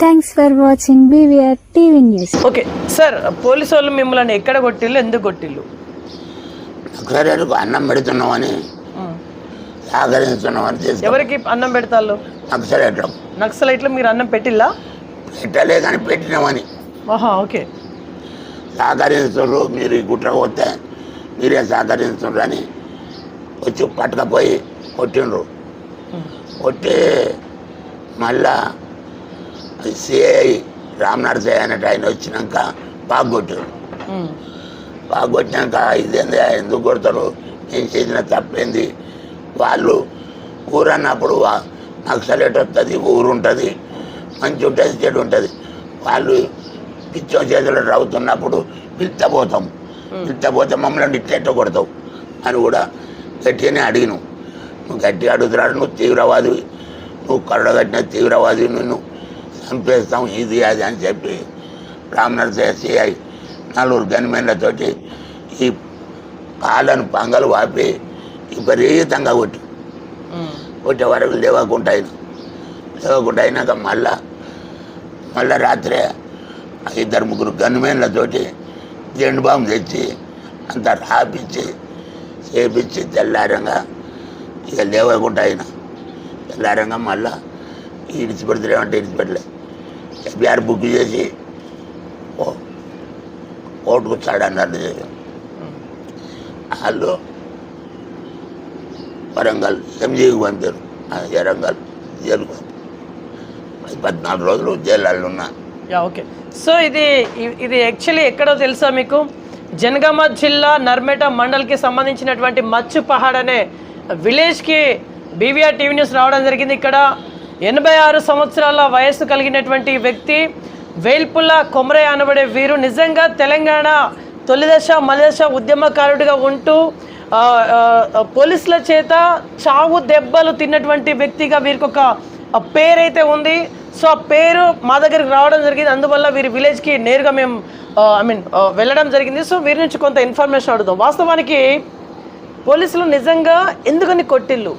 Thanks for watching BVR TV news okay sir police వాళ్ళు మిమ్మల్ని ఎక్కడ కొట్టిల్లు ఎందుకు కొట్టిల్లు నక్సలైట్కు అన్నం పెడుతున్నామని సహకరిస్తున్నామని తీసుకు ఎవరికి అన్నం పెడతాళ్ళు? నక్సలైట్లకు. నక్సలైట్లు మీరు అన్నం పెట్టిల్లా? పెట్టలే కానీ పెట్టినామని. ఆహా ఓకే. సహకరిస్తున్నారు మీరు ఈ గుట్ర పోతే మీరే సహకరిస్తున్నారు అని వచ్చి పట్టుకపోయి కొట్టిండ్రు. కొట్టి మళ్ళా సిఐ రామనరసయ్య అనేటి ఆయన వచ్చినాక. బాగా కొట్టినాక ఇదేంది ఎందుకు కొడతారు? నేను చేసిన తప్పేంది? వాళ్ళు ఊరు అన్నప్పుడు నక్సలేట్ వస్తుంది ఊరు ఉంటుంది మంచి ఉంటుంది చెడు ఉంటుంది. వాళ్ళు పిచ్చో చేతులు రవ్వుతున్నప్పుడు పిలిచపోతాం పిలిచపోతే మమ్మల్ని ఇట్లెట్ట కొడతావు అని కూడా గట్టిగానే అడిగిను. నువ్వు గట్టిగా అడుగుతున్నాడు నువ్వు తీవ్రవాది. నువ్వు కరడగట్టిన తీవ్రవాది నిన్ను చంపేస్తాం ఇది అది అని చెప్పి రామనరసయ్య సిఐ నలుగురు గన్మెన్లతోటి ఈ కాళ్ళను పంగలు వాపి విపరీతంగా కొట్టి. కొట్టే వరకు లేవకుండా అయినా. లేవకుండా అయినాక మళ్ళా మళ్ళా రాత్రే ఇద్దరు ముగ్గురు గన్మెన్లతోటి జెండు బాంబు తెచ్చి అంత రాపిచ్చి చేపించి తెల్లారంగా ఇక లేవకుండా అయినా. తెల్లారంగా మళ్ళా ఇడిచిపెడతలేమంటే ఇడిచిపెట్టలే. ఎఫ్ఐఆర్ బుక్ చేసి ఓ- కోర్టుకు చాడన్నారు వాళ్ళు వరంగల్ ఎంజీకి పంపారు. వరంగల్ జైలుకు పద్నాలుగు రోజులు జైలు ఉన్నా. Yeah okay. సో ఇది ఇది యాక్చువల్లీ ఎక్కడో తెలుసా మీకు? జనగామ జిల్లా నర్మేట మండల్కి సంబంధించినటువంటి మచ్చు పహాడ్ అనే విలేజ్కి బీవీఆర్ టీవీ న్యూస్ రావడం జరిగింది. ఇక్కడ ఎనభై ఆరు సంవత్సరాల వయస్సు కలిగినటువంటి వ్యక్తి వేల్పుల్ల కొమరే అనబడే వీరు నిజంగా తెలంగాణ తొలిదశ మలిదశ ఉద్యమకారుడిగా ఉంటూ పోలీసుల చేత చావు దెబ్బలు తిన్నటువంటి వ్యక్తిగా వీరికి ఒక పేరైతే ఉంది. సో ఆ పేరు మా దగ్గరికి రావడం జరిగింది. అందువల్ల వీరి విలేజ్కి నేరుగా మేము ఐ మీన్ వెళ్ళడం జరిగింది. సో వీరి నుంచి కొంత ఇన్ఫర్మేషన్ అడుగుదాం. వాస్తవానికి పోలీసులు నిజంగా ఎందుకని కొట్టిల్లు?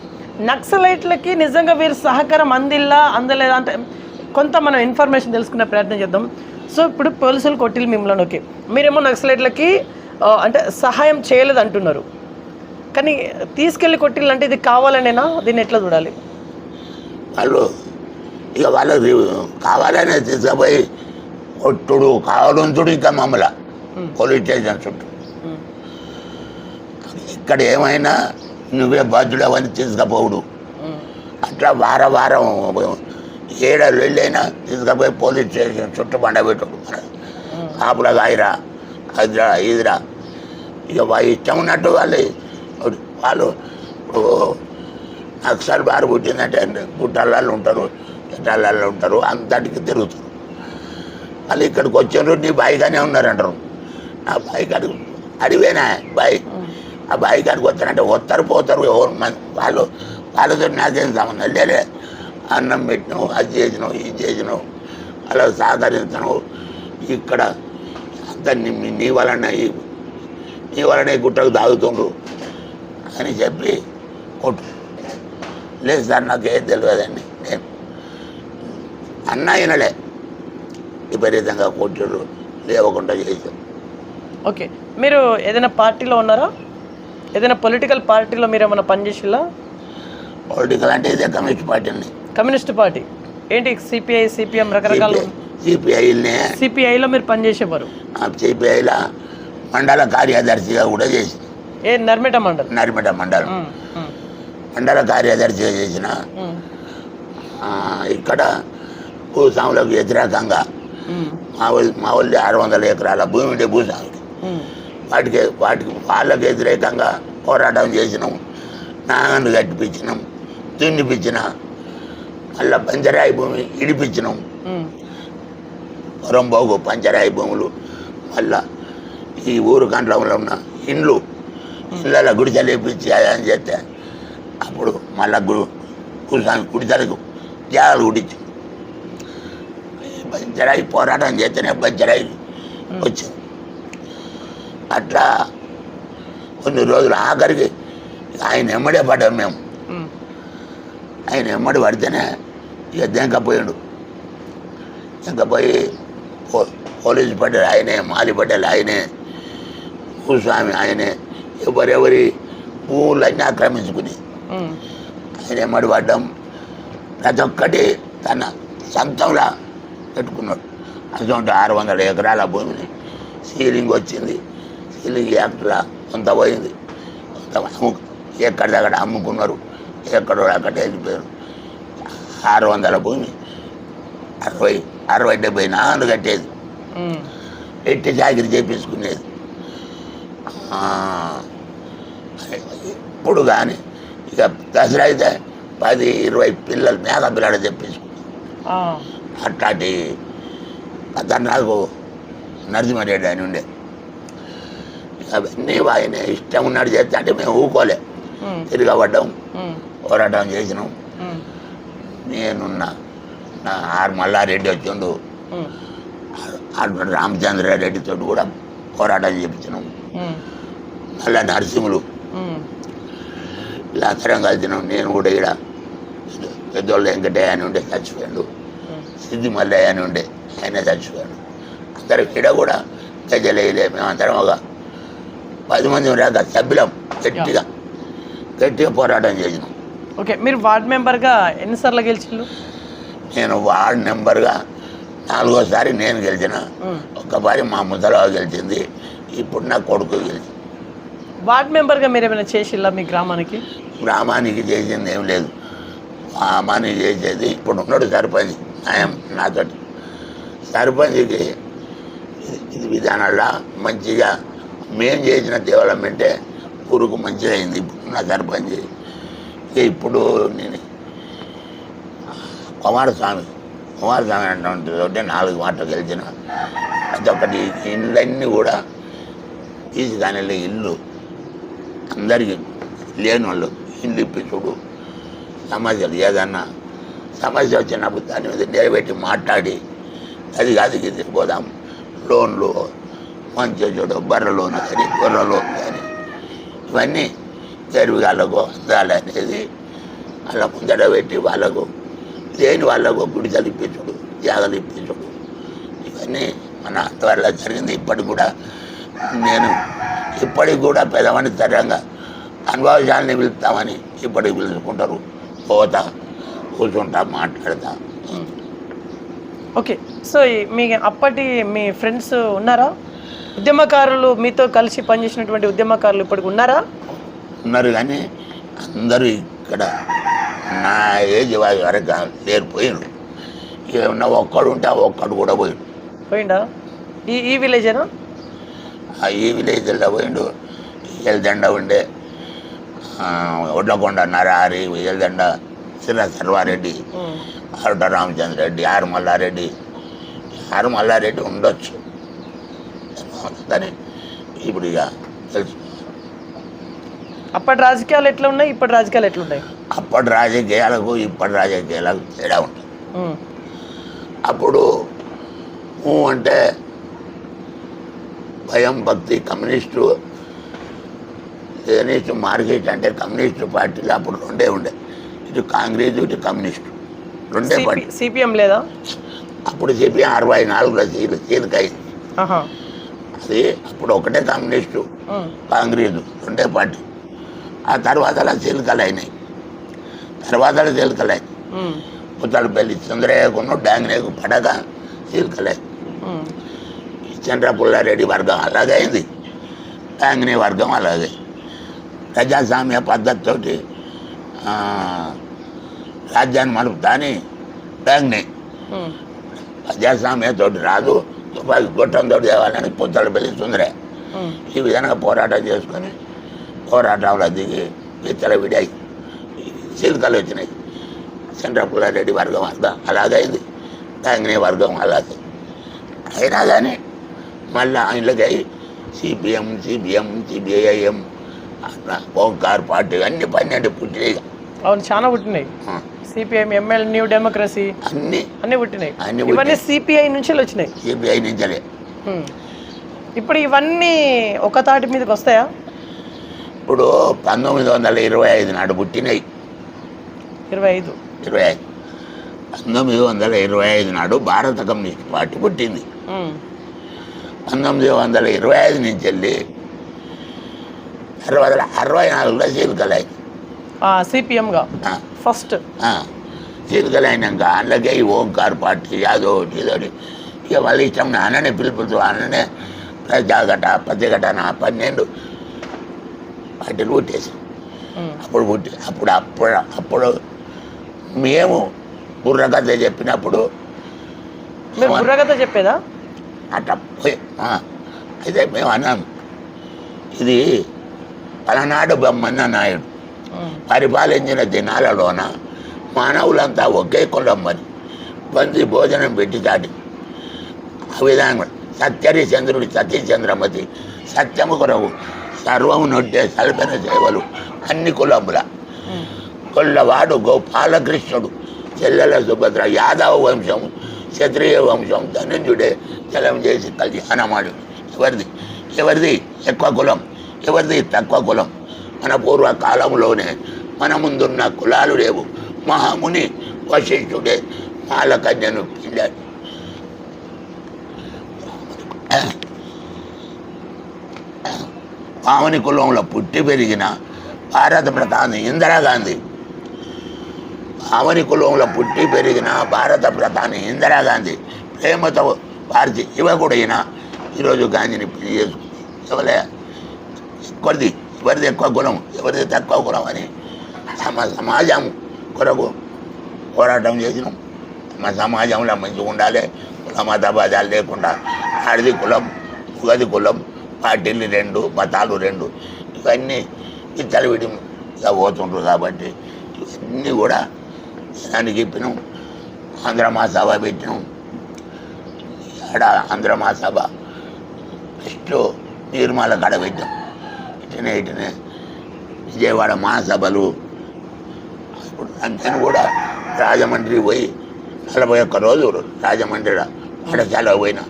నక్సలైట్లకి నిజంగా వీరు సహకారం అందిల్లా అందలేదా అంటే కొంత మనం ఇన్ఫర్మేషన్ తెలుసుకునే ప్రయత్నం చేద్దాం. సో ఇప్పుడు పోలీసులు కొట్టిల్లు మిమ్మల్ని ఓకే మీరేమో నక్సలైట్లకి అంటే సహాయం చేయలేదు అంటున్నారు కానీ తీసుకెళ్ళి కొట్టిల్లు అంటే ఇది కావాలనేనా? దీన్ని ఎట్లా చూడాలి? వాళ్ళు ఇక వాళ్ళకి కావాలనే తీసుకుపోయి కొట్టుడు కావడంతుడు ఇంకా మమ్మల్ని. పోలీస్ స్టేషన్ చుట్టూ. ఇక్కడ ఏమైనా నువ్వే బాధ్యుడు అవన్నీ తీసుకుపోవుడు. అట్లా వార వారం ఏడాది వెళ్ళైనా తీసుకుపోయి పోలీస్ స్టేషన్ చుట్టూ పండబెట్టుడు కాపులా కాయరా అదిరా ఇదిరా ఇక ఇష్టం ఉన్నట్టు వాళ్ళు వాళ్ళు ఇప్పుడు నక్సల్ బారు పుట్టిందంటే గుట్టలలో ఉంటారు చెట్టాలలో ఉంటారు అంతటికి తిరుగుతారు. వాళ్ళు ఇక్కడికి వచ్చారు నీ బాయిగానే ఉన్నారంటారు. నా బాయి అడిగి అడివేనా బాయి? ఆ బావి గారికి వస్తారంటే వస్తారు పోతారు ఎవరు వాళ్ళు వాళ్ళతో నాకేం సంబంధం లేలే అన్నం పెట్టినావు అది చేసినావు ఇది చేసినావు అలా సహకరించను ఇక్కడ అంత నీ వలన ఈ- నీ వలన ఈ గుట్టకు తాగుతుండు అని చెప్పి కొట్టు. లేదు సార్ నాకు ఏం తెలియదండి. నేను అన్న అయినలే. విపరీతంగా కొట్టుడు లేవకుండా చేసాం ఓకే మీరు ఏదైనా పార్టీలో ఉన్నారా? ఏదైనా పొలిటికల్ పార్టీలో మీరు ఏమైనా పనిచేసిల్లా పొలిటికల్ అంటే ఇదే కమ్యూనిస్ట్ పార్టీని కమ్యూనిస్ట్ పార్టీ. ఏంటి సిపిఐ సిపిఎం రకరకాల? సిపిఐల్ని సిపిఐలో మీరు పనిచేసేవారు సిపిఐల మండల కార్యదర్శిగా కూడా చేసి. ఏ నర్మేట మండల్? నరిమిట మండలం. మండల కార్యదర్శిగా చేసిన ఇక్కడ భూస్వాములకు వ్యతిరేకంగా మా. వాళ్ళు మా వాళ్ళు ఆరు వందల ఎకరాల భూమి ఉండే భూస్వాములకి. ఉమ్, వాటికి వాటికి వాళ్ళకి వ్యతిరేకంగా పోరాటం చేసినాం. నాగన్ను కట్టిపించినాం తిండిపించిన మళ్ళా పంచరాయి భూమి ఇడిపించినాం. పొరంబోగు పంచరాయి భూములు మళ్ళా ఈ ఊరు కంట్లంలో ఉన్న ఇండ్లు ఇళ్ళ గుడిసెలు వేపించి అని చెప్తే అప్పుడు మళ్ళా గుడి గుడిసె- గుడిసెలకు జాగాలు గుడించి బంజరాయి పోరాటం చేస్తేనే బంజరాయి వచ్చింది అట్లా కొన్ని రోజులు ఆఖరికి ఆయన ఎమ్మడే పడ్డాం మేము. ఆయన ఎమ్మడి పడితేనే ఇక దెంకపోయాడు ఇంకా పోయి పో పోలీసు పడ్డలు ఆయనే మాలి పడ్డలు ఆయనే భూస్వామి ఆయనే ఎవరెవరి భూములన్నీ ఆక్రమించుకుని ఆయన మడిపడ్డం ప్రతి ఒక్కటి తన సొంతంలా పెట్టుకున్నాడు. అటువంటి ఆరు వందల ఎకరాల భూమిని సీలింగ్ వచ్చింది. సీలింగ్ యాక్ట్లా కొంత పోయింది. కొంత ఎక్కడిదక్కడ అమ్ముకున్నారు? ఎక్కడో అక్కడ వెళ్ళిపోయారు? ఆరు వందల భూమి. అరవై అరవై డెబ్బై నాలుగు కట్టేది. ఎట్టి చాకిరి చేపించుకునేది. ఆ, ఇప్పుడు కానీ ఇక దసరా అయితే పది ఇరవై పిల్లలు మేక పిల్లలు తెప్పించుకున్నాం ఆ, అట్లాంటి ఖతర్నాకు నరసింహారెడ్డి అని ఉండే. అవన్నీ ఆయన ఇష్టం ఉన్నాడు చేస్తే అంటే మేము ఊకోలే. తిరగబడ్డాం. పోరాటం చేసినాం. నేనున్న నా ఆర్ మల్లారెడ్డి వచ్చిండు. రామచంద్రారెడ్డితో కూడా పోరాటం చేపించినాం. మళ్ళా నరసింహులు. ఇలా అందరం కలిసినాం. నేను కూడా ఇక్కడ పెద్దోళ్ళు వెంకటయ్య అని ఉండే చచ్చిపోయాడు. సిద్ధి మల్లయ్య అని ఉండే ఆయన చచ్చిపోయాడు. అందరం ఇక్కడ కూడా గజలేయలే మేమందరం ఒక పది మంది రాక సభ్యులం గట్టిగా. గట్టిగా పోరాటం చేసినాం. ఓకే మీరు వార్డ్ మెంబర్గా ఎన్నిసార్లు గెలిచిండ్రు నేను వార్డ్ నెంబర్గా నాలుగోసారి నేను గెలిచిన. ఉమ్. ఒక్కసారి మా ముసలావు గెలిచింది. ఇప్పుడు నా కొడుకు గెలిచింది వార్డ్ మెంబర్గా మీరు ఏమైనా చేసిల్లా మీ గ్రామానికి? గ్రామానికి చేసింది ఏం లేదు. గ్రామానికి చేసేది ఇప్పుడు ఉన్నాడు సర్పంచ్. న్యాయం నాతోటి. సర్పంచ్కి ఇది- ఇది విధానాల్లో మంచిగా మేము చేసిన డెవలప్మెంటే ఊరుకు మంచిగా అయింది. ఇప్పుడు నా సర్పంచ్ ఇప్పుడు నేను కుమారస్వామి కుమారస్వామి అంటే నాలుగు మాటలు గెలిచిన. అదొకటి ఇండ్లన్నీ కూడా తీసుకాని ఇల్లు. అందరికీ లేని వాళ్ళు ఇల్లు ఇప్పించుడు సమస్యలు ఏదన్నా సమస్య వచ్చినప్పుడు దాని మీద నిలబెట్టి మాట్లాడి అది కాదు ఇది తిరిగిపోదాం లోన్లు మంచి చూడు బర్రె కానీ గొర్రె కానీ ఇవన్నీ గర్విగాళ్ళకు అందాలి అనేది వాళ్ళ ముందర పెట్టి వాళ్ళకు లేని వాళ్ళకు గుడి కలిపించుడు జాగలు ఇప్పించుడు ఇవన్నీ మన వల్ల జరిగింది ఇప్పటికి కూడా నేను ఇప్పటికి కూడా పెదవని తరంగా అనుభవశాలని పిలుస్తామని ఇప్పటికి పిలుచుకుంటారు పోతా కూర్చుంటా మాట్లాడతా ఓకే సో మీ అప్పటి మీ ఫ్రెండ్స్ ఉన్నారా? ఉద్యమకారులు మీతో కలిసి పనిచేసినటువంటి ఉద్యమకారులు ఇప్పటికి ఉన్నారా? ఉన్నారు కానీ అందరూ ఇక్కడ నా ఏజ్ వరకు లేరు పోయినారు ఏమన్నా ఒక్కడు ఉంటే ఒక్కడు కూడా పోయిండు. పోయిండా? ఈ ఈ విలేజేనా? ఈ విలేజ్లో పోయిండు. ఎల్దండ ఉండే ఒడ్లకొండ నరహరి ఎల్దండ సిర సర్వారెడ్డి ఉమ్. ఆరుట రామచంద్రరెడ్డి ఆరు మల్లారెడ్డి ఆరు మల్లారెడ్డి ఉండొచ్చు. కానీ ఇప్పుడు ఇక తెలుసు. అప్పటి రాజకీయాలు ఎట్లా ఉన్నాయి? ఇప్పటి రాజకీయాలు ఎట్లా ఉన్నాయి? అప్పటి రాజకీయాలకు ఇప్పటి రాజకీయాలకు తేడా ఉంటుంది. అప్పుడు అంటే భయం భక్తి కమ్యూనిస్టు కమ్యూనిస్టు మార్కెట్ అంటే కమ్యూనిస్టు పార్టీలు అప్పుడు రెండే ఉండే. ఇటు కాంగ్రెస్ ఇటు కమ్యూనిస్టు. రెండే పార్టీ సిపిఎం లేదా? అప్పుడు చెప్పి అరవై నాలుగులో సీలు సీలుకైంది. అది అప్పుడు ఒకటే కమ్యూనిస్టు. కాంగ్రెస్ రెండే పార్టీ ఆ తర్వాత అలా చీలికలు అయినాయి తర్వాత చీలికలు. పుత్తలపల్లి చంద్రయ్యకును డాంగ్నేకు పడక చీలికలే ఉమ్. చంద్ర పుల్లారెడ్డి వర్గం అలాగే అయింది డాంగ్నే వర్గం అలాగే ప్రజాస్వామ్య పద్ధతితోటి రాజ్యాన్ని మలుపుతా అని డాంగ్నే ఉమ్. ప్రజాస్వామ్యంతో రాదు గొట్టంతో తేవాలని పుత్తలపల్లి సుందరే ఉమ్. ఈ విధంగా పోరాటం చేసుకొని పోరాటంలో దిగి విత్తల విడాయి చిలుకలు వచ్చినాయి చంద్రపుల్లారెడ్డి వర్గం వర్గం అలాగైంది డాంగ్నే వర్గం అలాగే అయినా కానీ మళ్ళీ ఆయనకి CPM CPM CPIM Omkar party అన్ని పన్నెండు పుట్టినాయి అవును చాలా పుట్టినాయి ఆ, సిపిఎం ఎంఎల్ న్యూ డెమోక్రసీ అన్ని. అన్నీ పుట్టినాయి. అన్నీ ఇవన్నీ. సిపిఐ నుంచి వచ్చినాయి. సిపిఐ ఉమ్. ఇప్పుడు ఇవన్నీ ఒక తాటి మీదకి వస్తాయా? ఇప్పుడు పంతొమ్మిది వందల ఇరవై ఐదు నాడు పుట్టినాయి. ఇరవై ఐదు. ఇరవై ఐదు. పంతొమ్మిది వందల ఇరవై ఐదు నాడు భారత కమ్యూనిస్ట్ పార్టీ పుట్టింది. పంతొమ్మిది వందల ఇరవై ఐదు నుంచి వెళ్ళి అరవై అరవై నాలుగులో చీలికలైంది సిపిఎంగా ఫస్ట్. చీలికలైనాక అందులోకే ఈ ఓంకార్ పార్టీ అదో ఒకటి ఇదో ఒకటి. ఇక వాళ్ళ ఇష్టం నాన్ననే పిలుపుతూ అన్ననే ప్రజాఘట ప్రతిఘటన పన్నెండు పార్టీలు పుట్టేసి అప్పుడు పుట్టి అప్పుడు అప్పుడు అప్పుడు మేము బుర్రకథ చెప్పినప్పుడు బుర్రకథ చెప్పేదా? అట్లా అయితే మేము అన్నాం ఇది పలనాడు బ్రహ్మన్న నాయుడు. పరిపాలించిన దినాలలోన మానవులంతా ఒకే కులం మరి పంచి భోజనం పెట్టి దాటి ఆ విధంగా సత్యరి చంద్రుడి సతీచంద్రమతి సత్యము కొరవు సర్వము నొట్టే సల్పన సేవలు అన్ని కులముల ఉమ్, కొల్లవాడు గోపాలకృష్ణుడు చెల్లెల సుభద్ర యాదవ వంశం క్షత్రియ వంశం ధనుంజుడే జలం చేసి కళ్యాణమాడు ఎవరిది ఎవరిది ఎక్కువ కులం ఎవరిది తక్కువ కులం మన పూర్వకాలంలోనే మన ముందున్న కులాలు లేవు. మహాముని వశిష్ఠుడే మాలకన్యను పిల్లాడు పావని కులంలో పుట్టి పెరిగిన భారత ప్రధాని ఇందిరాగాంధీ పావని కులంలో పుట్టి పెరిగిన భారత ప్రధాని ఇందిరాగాంధీ ప్రేమతో భారతి యువకుడైన ఈరోజు గాంధీని పెళ్ళి చేసుకుంది. ఎవరే కొద్ది ఎవరిది ఎక్కువ గుణం ఎవరిది తక్కువ గుణం అని తమ సమాజం కొరకు పోరాటం చేసినాం. మా సమాజంలో మంచిగా ఉండాలి కుల మత లేకుండా ఆడిది కులం ఉగది కులం పార్టీలు రెండు మతాలు రెండు ఇవన్నీ విచ్చలవిడి ఇక పోతుండ్రు కాబట్టి ఇవన్నీ కూడా దానికి చెప్పినాం ఆంధ్ర మహాసభ పెట్టినాం. ఆడ ఆంధ్ర మహాసభ ఫస్ట్ నిర్మల కడ పెట్టాం ఇటనే విజయవాడ మహాసభలు. ఇప్పుడు నేను కూడా రాజమండ్రి పోయి నలభై ఒక్క రోజు రాజమండ్రి పాఠశాల పోయినా.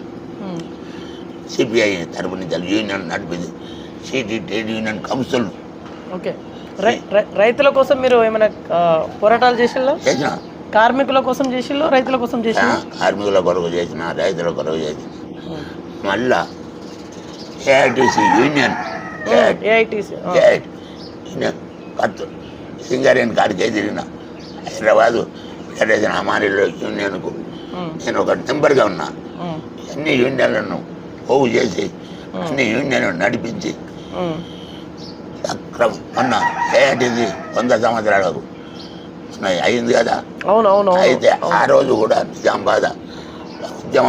సిపిఐ తరపు నుంచి union నడిపింది. City trade union council. Okay. రైతుల కోసం మీరు ఏమైనా పోరాటాలు చేసిల్లో? చేసిన. కార్మికుల కోసం చేసిల్లో? రైతుల కోసం చేసిల్లో? కార్మికుల కొరకు చేసిన రైతుల కొరకు చేసిన. మళ్ళా ఏఐటీసీ యూనియన్ యూనియన్ కత్తు. సింగరేణి కాడికే తిరిగిన. హైదరాబాదు ఫెడరేషన్ అమారీలో యూనియన్కు. నేను ఒక నెంబర్గా ఉన్నా. అన్ని యూనియన్లను పోగు చేసి అన్ని యూనియన్లను నడిపించి. మొన్న ఏఐటీసీ వంద సంవత్సరాలకు. అయింది కదా? అవును అవును అయితే ఆ రోజు కూడా నిజామాబాద్ ఉద్యమ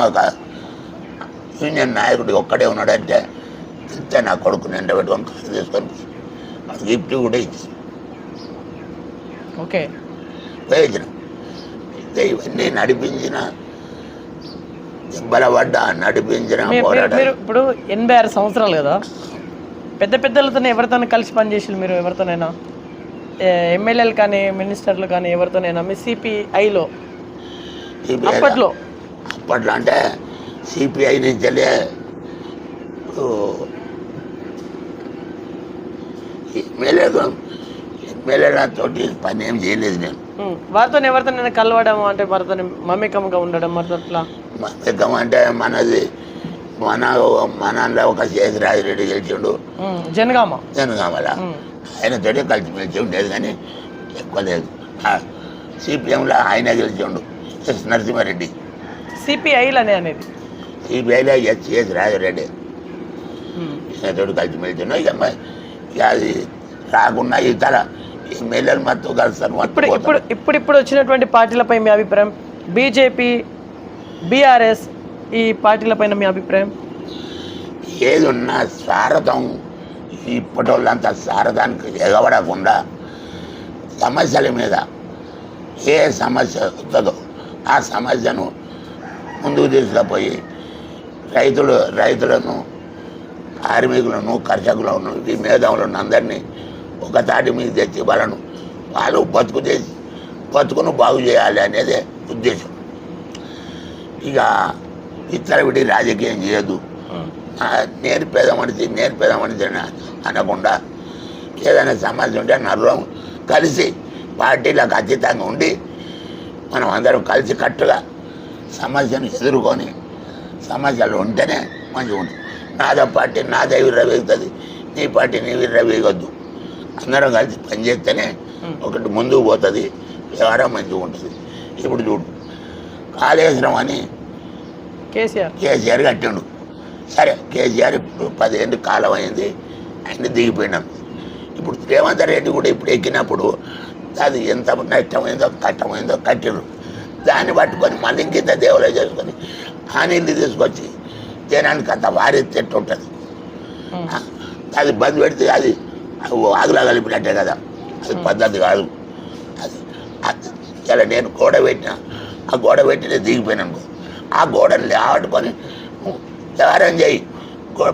యూనియన్ నాయకుడు ఒక్కడే ఉన్నాడంటే ఇంతే నా కొడుకు నిండా పెట్టుకొని కారు తీసుకొని. వాడికి గిఫ్ట్ కూడా ఇచ్చి. ఓకే. ప్రయోజనం అయితే ఇవన్నీ నడిపించిన దెబ్బలపడ్డ నడిపించిన మీరు పోరాటం ఇప్పుడు ఎనభై ఆరు సంవత్సరాలు కదా? పెద్ద పెద్దలతో ఎవరితో కలిసి పనిచేసి మీరు ఎవరితోనైనా? ఎమ్మెల్యేలు కానీ మినిస్టర్లు కానీ ఎవరితోనైనా మీ సిపిఐలో? అప్పట్లో? అప్పట్లో అంటే సిపిఐ నుంచి వెళ్ళి ఎమ్మెల్యే ఎమ్మెల్యేల తోటి పని ఏం చేయలేదు నేను. వారితో ఎవరితోనైనా కలవడం అంటే వారితో మమేకంగా ఉండడం అట్లా మతం అంటే మనది మన మనలో ఒక శేషరాజిరెడ్డి గెలిచిండు. ఉమ్, జనగామ. జనగామల. ఆయనతోటి కలిసిమెలిసి ఉండేది కానీ ఎక్కువ లేదు. సిపిఎంలో ఆయన గెలిచిండు. ఎస్ నరసింహారెడ్డి. సిపిఐలనే అనేది. సిపిఐలో ఎస్ ఎస్ రాజరెడ్డి. ఈయనతోటి కలిసిమెలిసిండు ఇక మ- ఇక అది రాకుండా ఇతర ఎమ్మెల్యేలు మొత్తం కలుస్తారు ఇప్పుడు ఇప్పుడు ఇప్పుడు ఇప్పుడు వచ్చినటువంటి పార్టీలపై మీ అభిప్రాయం? బీజేపీ బీఆర్ఎస్ ఈ పార్టీలపైన మీ అభిప్రాయం? ఏది ఉన్నా స్వార్థం ఇప్పటి వాళ్ళంతా స్వార్థానికి ఎగబడకుండా సమస్యల మీద ఏ సమస్య వస్తుందో ఆ సమస్యను ముందుకు తీసుకుపోయి రైతులు రైతులను కార్మికులను కర్షకులను ఈ మేధావులను అందరినీ ఒక తాటి మీద తెచ్చి వాళ్ళను వాళ్ళు బతుకు చేసి బతుకును బాగు చేయాలి అనేదే ఉద్దేశం. ఇక విచ్చలవిడి రాజకీయం చేయదు ఆ, నేర్పేద మనిషి నేర్పేద మనిషి అని అనకుండా ఏదైనా సమస్య ఉంటే నలుగురం కలిసి పార్టీలకు అతీతంగా ఉండి మనం అందరం కలిసి కట్టుగా సమస్యను ఎదుర్కొని సమస్యలు ఉంటేనే మంచిగా ఉంటుంది నాదో పార్టీ నాదే విర్రవేగుతుంది. నీ పార్టీ నీ విర్రవేగొద్దు. అందరం కలిసి పనిచేస్తేనే ఒకటి ముందుకు పోతుంది వ్యవహారం మంచిగా ఉంటుంది. ఇప్పుడు చూడు కాళేశ్వరం అని కేసీఆర్. కేసీఆర్ కట్టిండు. సరే కేసీఆర్ ఇప్పుడు పదిహేను కాలం అయింది ఆయన దిగిపోయినాం. ఇప్పుడు రేవంత్ రెడ్డి కూడా ఇప్పుడు ఎక్కినప్పుడు అది ఎంత నష్టమైందో కష్టమైందో కట్టిండు. దాన్ని పట్టుకొని మళ్ళీ ఇంకింత దేవులే చేసుకొని ఆ నీళ్ళు తీసుకొచ్చి జనానికి అంత వారి చెట్టు ఉంటుంది. అది బంద్ పెడితే అది ఆగులా కలిపినట్టే కదా. అది పద్ధతి కాదు. అది ఇలా నేను గోడ పెట్టిన ఆ గోడ పెట్టి నేను దిగిపోయినాను ఆ గోడని లేవట్టుకొని వ్యవహారం చేయి.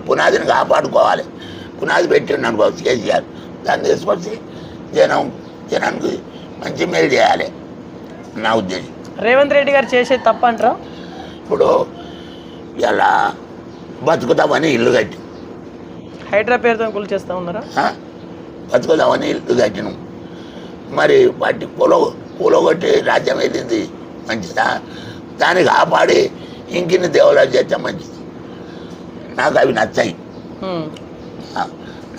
పునాదిని కాపాడుకోవాలి. పునాది పెట్టిండు అనుకో కేసీఆర్. దాన్ని తీసుకొచ్చి జనం జనానికి మంచి మేలు చేయాలి. నా ఉద్దేశం. రేవంత్ రెడ్డి గారు చేసేది తప్ప అంటారా ఇప్పుడు ఇలా బతుకుతామని ఇల్లు కట్టి హైడ్రా పేరుతో కూల్ చేస్తా ఉన్నారా? బతుకుదామని ఇల్లు కట్టినాం. మరి వాటి కూల కూలగొట్టి రాజ్యం వెళ్ళింది మంచిదా? దాన్ని కాపాడి ఇంకిన్ని దేవాలయాలు చేస్తే మంచిది. నాకు అవి నచ్చాయి.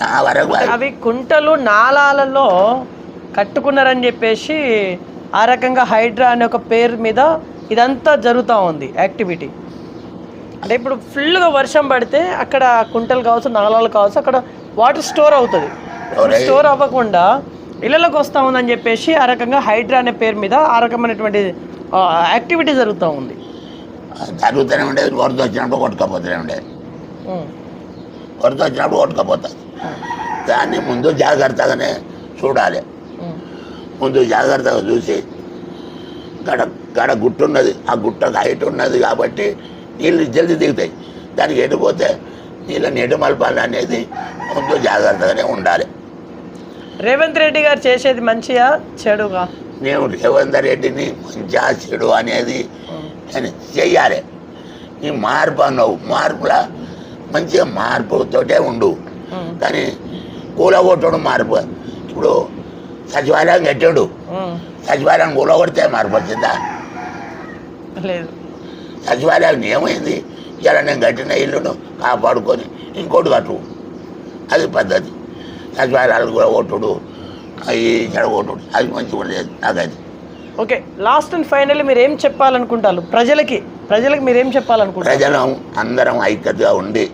నా వరకు అవి- కుంటలు నాలాలలో కట్టుకున్నారని చెప్పేసి ఆ రకంగా హైడ్రా అనే ఒక పేరు మీద ఇదంతా జరుగుతూ ఉంది యాక్టివిటీ. అంటే ఇప్పుడు ఫుల్గా వర్షం పడితే అక్కడ కుంటలు కావచ్చు నాలాలు కావచ్చు అక్కడ వాటర్ స్టోర్ అవుతుంది. స్టోర్ అవ్వకుండా ఇళ్ళలోకి వస్తూ ఉందని చెప్పేసి ఆ రకంగా హైడ్రా అనే పేరు మీద ఆ రకమైనటువంటి యాక్టివిటీ జరుగుతూ ఉంది. జరుగుతూనే ఉండేది వరద వచ్చినప్పుడు కొట్టుకపోతూనే ఉండేది. వరద వచ్చినప్పుడు కొట్టుకపోతుంది దాన్ని ముందు జాగ్రత్తగానే చూడాలి. ముందు జాగ్రత్తగా చూసి గడ గడ గుట్ట ఉన్నది ఆ గుట్టకు హైట్ ఉన్నది కాబట్టి నీళ్ళు జల్దీ దిగుతాయి. దానికి ఎడిపోతే నీళ్ళని ఎటు మలపాలి అనేది ముందు జాగ్రత్తగానే ఉండాలి. రేవంత్ రెడ్డి గారు చేసేది మంచిగా చెడుగా? నేను రేవంత్ రెడ్డిని మంచిగా చెడు అనేది నేను చెయ్యాలి. నీ మార్పు అన్నావు. మార్పులా? మంచిగా మార్పుతోటే ఉండు. కానీ కూలగొట్టడం మార్పు. ఇప్పుడు సచివాలయం కట్టాడు. సచివాలయం కూలగొడితే మార్పు వచ్చిందా? లేదు. సచివాలయం ఏమైంది? ఇలా నేను కట్టిన ఇల్లును కాపాడుకొని ఇంకోటి కట్టు. అది పద్ధతి. సచివాలయాలు కూడా కొట్టుడు అవి చెడగొట్టుడు అది మంచిగా లేదు నాకైతే. ఓకే లాస్ట్ అండ్ ఫైనల్ మీరు ఏం చెప్పాలనుకుంటారు? ప్రజలకి ప్రజలకి మీరు ఏం చెప్పాలనుకుంటారు? ప్రజలం అందరం ఐక్యతగా ఉండి.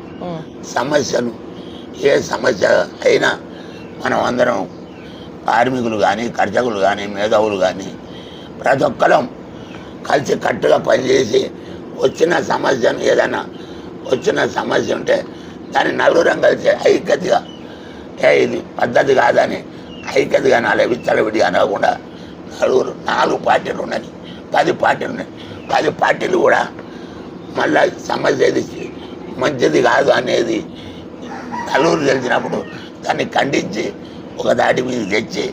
సమస్యను ఏ సమస్య అయినా మనం అందరం కార్మికులు కానీ కర్షకులు కానీ మేధావులు కానీ ప్రతి ఒక్కరం కలిసి కట్టుగా పనిచేసి వచ్చిన సమస్యను ఏదైనా వచ్చిన సమస్య ఉంటే దాన్ని నలుగురం కలిసి ఐక్యతగా. ఏ ఇది పద్ధతి కాదని ఐక్యతగా నాలుగు విచ్చలవిడిగా అనకుండా నలుగురు నాలుగు పార్టీలు ఉన్నాయి పది పార్టీలు ఉన్నాయి. పది పార్టీలు కూడా మళ్ళా సమస్య ఇది మంచిది కాదు అనేది నలుగురు తెలిసినప్పుడు దాన్ని ఖండించి ఒక దాటి మీద తెచ్చి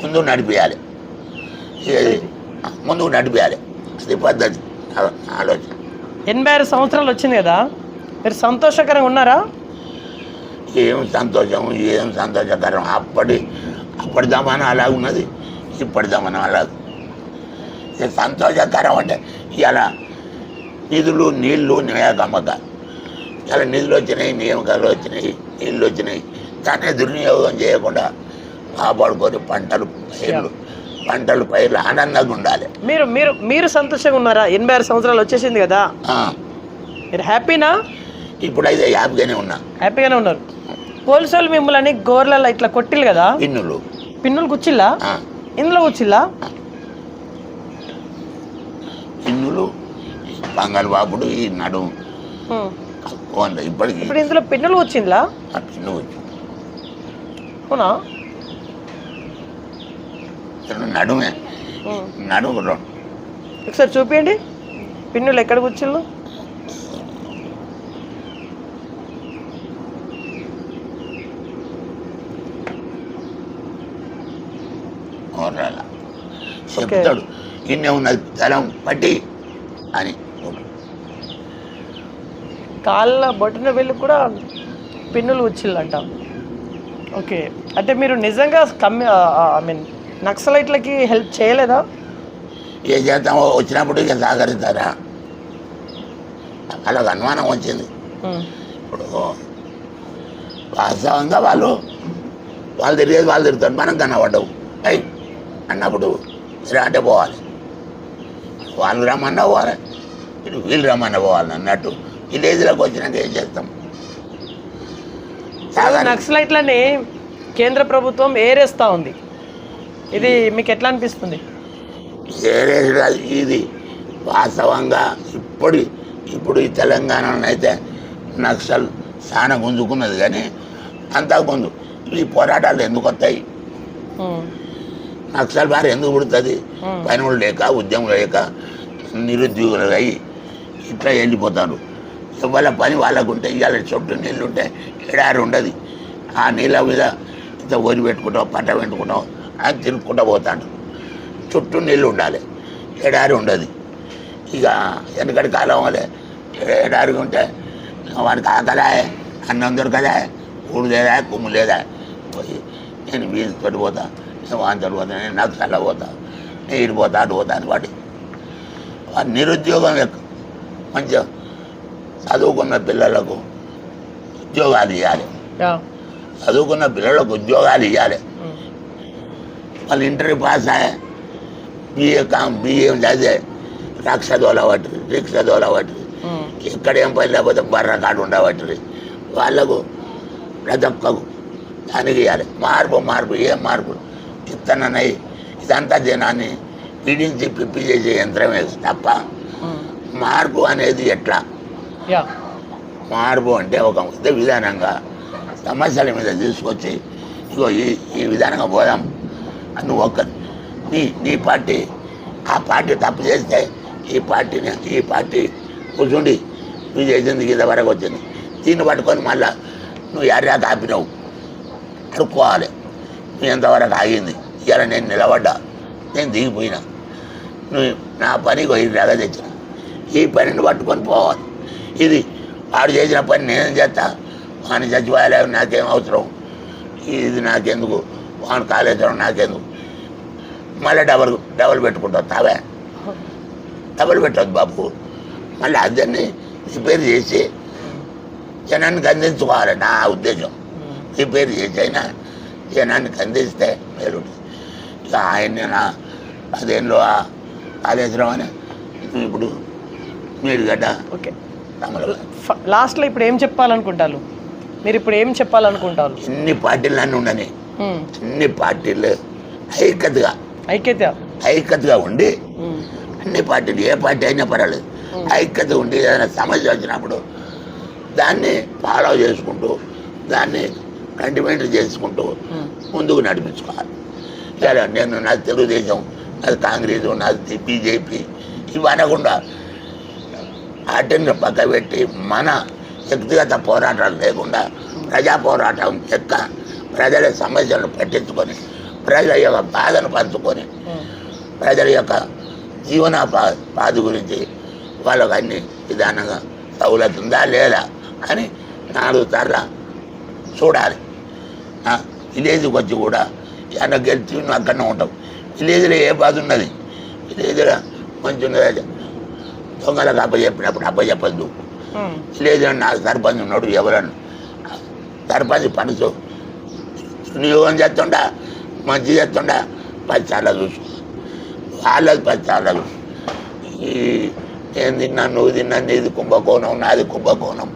ముందు నడిపించాలి ఇది ముందుకు నడిపించాలి అది పద్ధతి. ఆలోచన. ఎనభై ఆరు సంవత్సరాలు వచ్చింది కదా మీరు సంతోషకరంగా ఉన్నారా? ఏం సంతోషం ఏం సంతోషకరం? అప్పటి అప్పటి జమానా అలా ఉన్నది ఇప్పటి జమానా అలా సంతోషకరం అంటే ఇలా నిధులు నీళ్ళు నియామక ఇలా నిధులు వచ్చినాయి నియామకాలు వచ్చినాయి నీళ్ళు వచ్చినాయి. దాన్ని దుర్వినియోగం చేయకుండా కాపాడుకొని పంటలు పైర్లు పంటలు పైర్లు ఆనందంగా ఉండాలి. మీరు మీరు మీరు సంతోషంగా ఉన్నారా? ఎనభై ఆరు సంవత్సరాలు వచ్చేసింది కదా. మీరు హ్యాపీనా? ఇప్పుడైతే యాప్గానే ఉన్నా. హ్యాపీగానే ఉన్నారు. పోలీసు వాళ్ళు మిమ్మల్ని గోర్లలో ఇట్లా కొట్టిల్లు కదా? పిన్నులు. పిన్నులు కూర్చిల్లా ఇందులో కూర్చిల్లా పిన్నులు బంగారు బాబుడు ఈ నడు. ఇప్పటికి. ఇప్పుడు ఇందులో పిన్నులు వచ్చిందిలా ఆ పిన్ను వచ్చి అవునా? నడుమే. నడుము రెండు ఒకసారి చూపించండి పిన్నులు ఎక్కడ కోర్రాల. చెప్తాడు. ఇన్నే ఉన్నది తలం పట్టి అని. కాళ్ళ బొట్టిన వెళ్ళి కూడా పిన్నులు కూర్చిల్లంట ఓకే. అంటే మీరు నిజంగా కమ్మి ఐ మీన్ నక్సలైట్లకి హెల్ప్ చేయలేదా? ఏ చేద్దామో వచ్చినప్పుడు ఇక సహకరిస్తారా వాళ్ళకి అనుమానం వచ్చింది. ఇప్పుడు వాస్తవంగా వాళ్ళు వాళ్ళు తిరిగేది వాళ్ళు తిరుగుతారు మనం కనబడ్డవు అయ్యి అన్నప్పుడు ఇలా అంటే పోవాలి. వాళ్ళు రమ్మన్నా పోవాలి. వీళ్ళు రమ్మన్నా పోవాలి అన్నట్టు. విలేజ్లోకి వచ్చినాక ఏం చేస్తాం? నక్సలైట్లని కేంద్ర ప్రభుత్వం ఏరేస్తా ఉంది. ఇది మీకు ఎట్లా అనిపిస్తుంది? ఇది. వాస్తవంగా ఇప్పుడు ఇప్పుడు ఈ తెలంగాణలో అయితే నక్సల్ చాలా గుంజుకున్నది కానీ అంతకుముందు ఈ పోరాటాలు ఎందుకు వస్తాయి. నక్సల్ బారి ఎందుకు పుడుతుంది. పనులు లేక ఉద్యమం లేక నిరుద్యోగులు అయ్యి ఇట్లా వెళ్ళిపోతారు. ఇవాళ పని వాళ్ళకు ఉంటే ఇవాళ చుట్టూ నీళ్ళు ఉంటే ఎడారి ఉండదు. ఆ నీళ్ళ మీద ఇంత ఒరి పెట్టుకుంటాం పట్ట పెట్టుకుంటాం అని తిరుక్కుంటూ పోతాడు చుట్టూ నీళ్ళు ఉండాలి. ఎడారి ఉండదు. ఇక వెనకటి కాలం వల్లే ఎడారి ఉంటే వాడికి ఆకలే అన్నం దొరకదా ఊడు లేదా కుమ్ము లేదా. పోయి నేను వీధి తోటి పోతా నేను వాంతలు పోతా నేను నాకు చల్ల పోతా నేను ఇటు పోతా అటు పోతా అని వాటి వాడి నిరుద్యోగం ఎక్కువ. మంచిగా చదువుకున్న పిల్లలకు ఉద్యోగాలు ఇవ్వాలి. చదువుకున్న పిల్లలకు ఉద్యోగాలు ఇవ్వాలి. వాళ్ళు ఇంటర్ పాస్ అయ్యే. బిఏ కామ్ బిఏ చదివే రక్ష దోలవట్రి రిక్ష దోలవట్రి ఉమ్. ఎక్కడ ఏం పని లేకపోతే బర్ర కాడు ఉండవట్రి వాళ్ళకు ప్రతి ఒక్కకు దానికి ఇవ్వాలి మార్పు మార్పు ఏ మార్పు? ఇత్తనన్నాయి ఇదంతా జనాన్ని పీడించి పిప్పి చేసే యంత్రమే తప్ప. మార్పు అనేది ఎట్లా? మార్పు అంటే ఒక విధానంగా సమస్యల మీద తీసుకొచ్చి ఇగో ఈ ఈ విధానంగా పోదాం. నువ్వు ఒక్క నీ నీ పార్టీ ఆ పార్టీ తప్పు చేస్తే ఈ పార్టీని ఈ పార్టీ కూర్చుండి నువ్వు చేసింది కింద వరకు వచ్చింది. దీన్ని పట్టుకొని మళ్ళా నువ్వు ఎర్రాక ఆపినావు. అడుక్కోవాలి నువ్వు ఎంతవరకు ఆగింది? ఇలా నేను నిలబడ్డా. నేను దిగిపోయినా. నువ్వు నా పని ఇలాగా తెచ్చిన. ఈ పనిని పట్టుకొని పోవాలి. ఇది వాడు చేసిన పని నేను చేస్తా? వాని సచివాలయం నాకేం అవసరం? ఇది నాకెందుకు? వాని కాళేశ్వరం నాకెందుకు? మళ్ళీ డబల్ డబల్ పెట్టుకుంటావు తావే. డబల్ పెట్టద్దు బాబు. మళ్ళీ అందరినీ రిపేర్ చేసి జనానికి అందించుకోవాలి నా ఉద్దేశం. రిపేర్ చేసి అయినా జనానికి అందిస్తే మేలు ఇక ఆయన్ని నా పదేళ్ళు ఆ కాళేశ్వరం అని ఇప్పుడు మీరుగడ్డ ఓకే. తమలు ఫ- లాస్ట్లో ఇప్పుడు ఏం చెప్పాలనుకుంటారు? మీరు ఇప్పుడు ఏం చెప్పాలనుకుంటారు? ఎన్ని పార్టీలు అన్నీ ఉండని. అన్ని పార్టీలు ఐక్యతగా ఐక్యత. ఐక్యతగా ఉండి. అన్ని పార్టీలు ఏ పార్టీ అయినా పర్వాలేదు. ఐక్యత ఉండి ఏదైనా సమస్య వచ్చినప్పుడు దాన్ని ఫాలో చేసుకుంటూ దాన్ని కంటిమెంట్ చేసుకుంటూ. ముందుకు నడిపించుకోవాలి. సరే నేను నాది తెలుగుదేశం నాది కాంగ్రెస్ నాది బీజేపీ ఇవి అనకుండా వాటిని పక్క పెట్టి మన వ్యక్తిగత పోరాటాలు లేకుండా ప్రజా పోరాటం చెక్క ప్రజల సమస్యలను పట్టించుకొని ప్రజల యొక్క బాధను పంచుకొని. ప్రజల యొక్క జీవన పా- పాది గురించి వాళ్ళకు అన్ని విధానంగా సౌలత్ ఉందా లేదా అని నాలుగు సార్ల చూడాలి. విలేజ్కి వచ్చి కూడా ఎన్న గెలిచి నువ్వు అక్కడనే ఉంటావు విలేజ్లో ఏ బాధ ఉన్నది? విలేజ్లో మంచి ఉన్నది దొంగలకు అప్ప చెప్పినప్పుడు అప్ప చెప్పద్దు. విలేజ్లో నా సర్పంచ్ ఉన్నాడు ఎవరన్నా. సర్పంచ్ పనుసు వినియోగం చేస్తుండా? మంచి చేస్తుండా పది సార్లు చూసు వాళ్ళది పది సార్లు చూసు ఈ నేను తిన్నా నువ్వు తిన్నా నీది కుంభకోణం నాది కుంభకోణం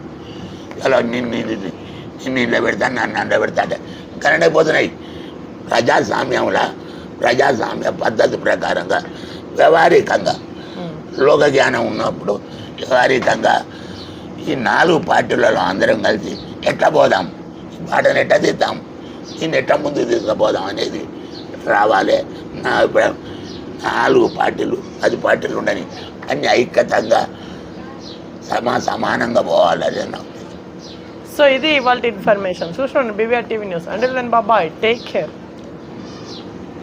ఇలా నిన్ను నిన్ను నిన్ను ఇంట్లో పెడతాను నన్ను అండ పెడతాడు కరెంట్ అయిపోతున్నాయి ప్రజాస్వామ్యంలో ప్రజాస్వామ్య పద్ధతి ప్రకారంగా వ్యవహారికంగా ఉమ్. లోక జ్ఞానం ఉన్నప్పుడు వ్యవహారికంగా ఈ నాలుగు పార్టీలలో అందరం కలిసి ఎట్లా పోదాం ఈ పాటను ఎట్లా తీద్దాం దీన్ని ఎట్ట ముందు తీసుకుపోదాం అనేది రావాలి. నా అభిప్రాయం. నాలుగు పార్టీలు పది పార్టీలు ఉండని అన్ని ఐక్యతంగా సమా సమానంగా పోవాలని అదే సో ఇది ఇవాళ ఇన్ఫర్మేషన్ చూసుకోండి బీవీఆర్ టీవీ న్యూస్ అంటే దెన్ బాబాయ్ టేక్ కేర్